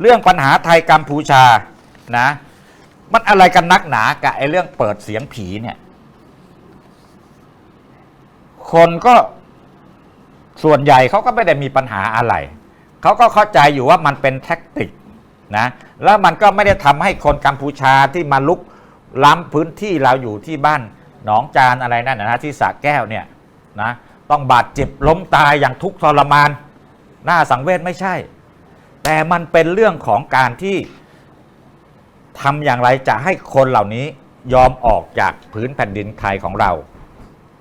เรื่องปัญหาไทยกัมพูชานะ มันอะไรกันนักหนากับไอ้เรื่องเปิดเสียงผีเนี่ย คนก็ส่วนใหญ่เขาก็ไม่ได้มีปัญหาอะไร เขาก็เข้าใจอยู่ว่ามันเป็นแท็กติกนะแล้วมันก็ไม่ได้ทำให้คนกัมพูชาที่มาลุกล้ำพื้นที่เราอยู่ที่บ้านหนองจานอะไรนั่นนะที่สระแก้วเนี่ยนะต้องบาดเจ็บล้มตายอย่างทุกข์ทรมาน หน้าสังเวชไม่ใช่ แต่มันเป็นเรื่องของการที่ทำอย่างไรจะให้คนเหล่านี้ยอมออกจากพื้นแผ่นดินไทยของเรา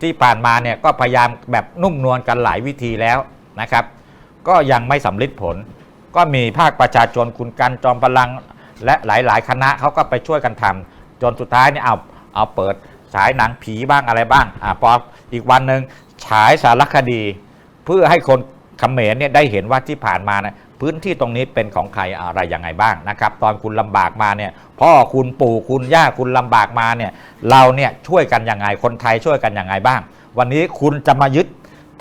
ที่ผ่านมาเนี่ยก็พยายามแบบนุ่มนวลกันหลายวิธีแล้วนะครับ ก็ยังไม่สำลิดผล ก็มีภาคประชาชนคุณกันจอมพลังและหลายๆ คณะเขาก็ไปช่วยกันทำจนสุดท้ายเนี่ยเอาเอาเปิดฉายหนังผีบ้างอะไรบ้างอ่าพออีกวันหนึ่งฉายสารคดี เพื่อให้คนเขมรเนี่ยได้เห็นว่าที่ผ่านมานะ พื้นที่ตรงนี้เป็นของใครอะไรยังไงบ้างนะครับ ตอนคุณลำบากมาเนี่ยพ่อคุณปู่คุณย่าคุณลำบากมาเนี่ยเราเนี่ยช่วยกันยังไงคนไทยช่วยกันยังไงบ้าง วันนี้คุณจะมายึด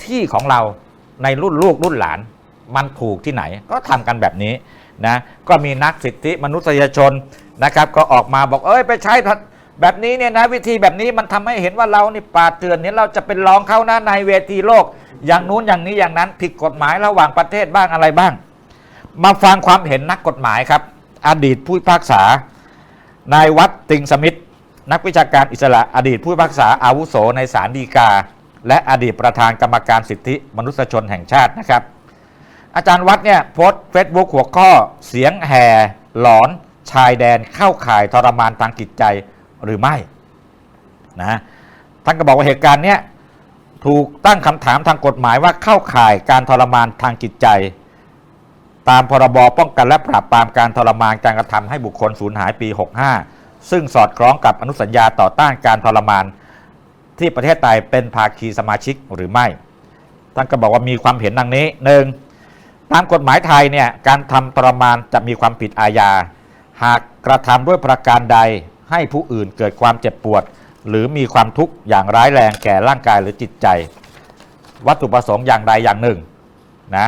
ที่ของเราในรุ่นลูกรุ่นหลานมันถูกที่ไหนก็ทำกันแบบนี้นะก็มีนักสิทธิมนุษยชนนะครับ ก็ออกมาบอกเอ้ยไปใช้แบบนี้เนี่ยนะวิธีแบบนี้มันทำให้เห็นว่าเรานี่ป่าเตือนเนี่ยเราจะเป็นรองเขานะในเวทีโลก อย่างนู้นอย่างนี้อย่างนั้นผิดกฎหมายระหว่างประเทศบ้างอะไรบ้าง มาฟังความเห็นนักกฎหมายครับ อดีตผู้พิพากษานายวัดติงสมิทธนักวิชาการอิสระอดีตผู้พิพากษาอาวุโสในศาลฎีกา และอดีตประธานกรรมการสิทธิมนุษยชนแห่งชาตินะครับ อาจารย์วัดเนี่ยโพสต์เฟซบุ๊กหัวข้อเสียงแห่หลอนชายแดนเข้าข่ายทรมานทางจิตใจหรือไม่นะท่านก็บอกว่าเหตุการณ์เนี้ยถูกตั้งคำถามทางกฎหมายว่าเข้าข่ายการทรมานทางจิตใจ ตามพรบป้องกันและปราบปรามการทรมานการกระทำให้บุคคลสูญหายปี 65 ซึ่งสอดคล้องกับอนุสัญญาต่อต้านการทรมาน ที่ประเทศไทยเป็นภาคีสมาชิกหรือไม่ ท่านก็บอกว่ามีความเห็นดังนี้หนึ่งตามกฎหมายไทยเนี่ยการทำทรมานจะมีความผิดอาญา หากกระทำด้วยประการใดให้ผู้อื่นเกิดความเจ็บปวด หรือมีความทุกข์อย่างร้ายแรงแก่ร่างกายหรือจิตใจ วัตถุประสงค์อย่างใดอย่างหนึ่งนะ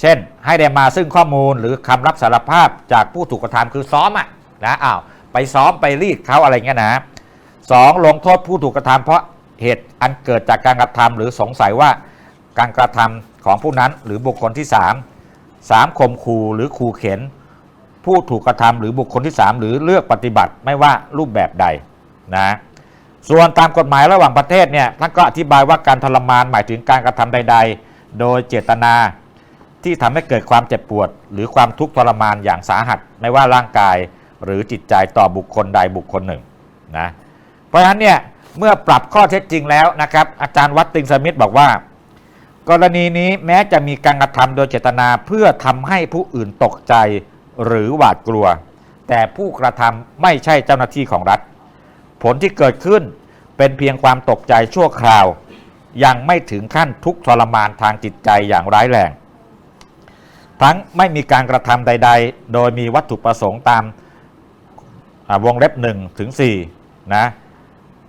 เช่น ให้ได้มาซึ่งข้อมูลหรือคำรับสารภาพจากผู้ถูกกระทำคือซ้อมอะนะอ้าวไปซ้อมไปรีดเขาอะไรเงี้ยนะสองลงโทษผู้ถูกกระทำเพราะเหตุอันเกิดจากการกระทำหรือสงสัยว่าการกระทำของผู้นั้นหรือบุคคลที่3 3ข่มขู่หรือขู่เข็น ผู้ถูกกระทำหรือบุคคลที่3หรือเลือกปฏิบัติไม่ว่ารูปแบบใดนะส่วนตามกฎหมายระหว่างประเทศเนี่ยท่านก็อธิบายว่าการทรมานหมายถึงการกระทำใด ๆ โดยเจตนา ที่ทำให้เกิดความเจ็บปวด หรือความทุกข์ทรมานอย่างสาหัส ไม่ว่าร่างกายหรือจิตใจต่อบุคคลใดบุคคลหนึ่งนะเพราะฉะนั้นเนี่ยเมื่อปรับข้อเท็จจริงแล้วนะครับ อาจารย์วัดติงสมิธบอกว่า กรณีนี้แม้จะมีการกระทำโดยเจตนาเพื่อทำให้ผู้อื่นตกใจหรือหวาดกลัว แต่ผู้กระทำไม่ใช่เจ้าหน้าที่ของรัฐ ผลที่เกิดขึ้นเป็นเพียงความตกใจชั่วคราว ยังไม่ถึงขั้นทุกข์ทรมานทางจิตใจอย่างร้ายแรง ทั้งไม่มีการกระทำใด ๆ โดยมีวัตถุประสงค์ตามวงเล็บ1ถึง4นะ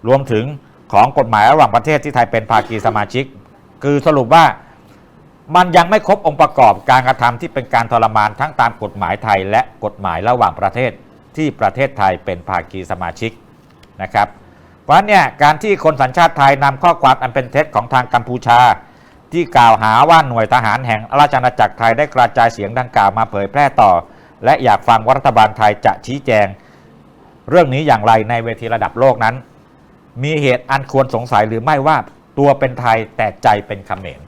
รวมถึงของกฎหมายระหว่างประเทศที่ไทยเป็นภาคีสมาชิก คือสรุปว่ามันยังไม่ครบองค์ประกอบการกระทำที่เป็นการทรมานทั้งตามกฎหมายไทย และกฎหมายระหว่างประเทศที่ประเทศไทยเป็นภาคีสมาชิกนะครับ เพราะเนี่ยการที่คนสัญชาติไทยนำข้อความอันเป็นเท็จของทางกัมพูชา ที่กล่าวหาว่าหน่วยทหารแห่งราชอาณาจักรไทยได้กระจายเสียงดังกล่าวมาเผยแพร่ต่อ และอยากฟังว่ารัฐบาลไทยจะชี้แจง เรื่องนี้อย่างไรในเวทีระดับโลกนั้น มีเหตุอันควรสงสัยหรือไม่ว่าตัวเป็นไทยแต่ใจเป็นเขมร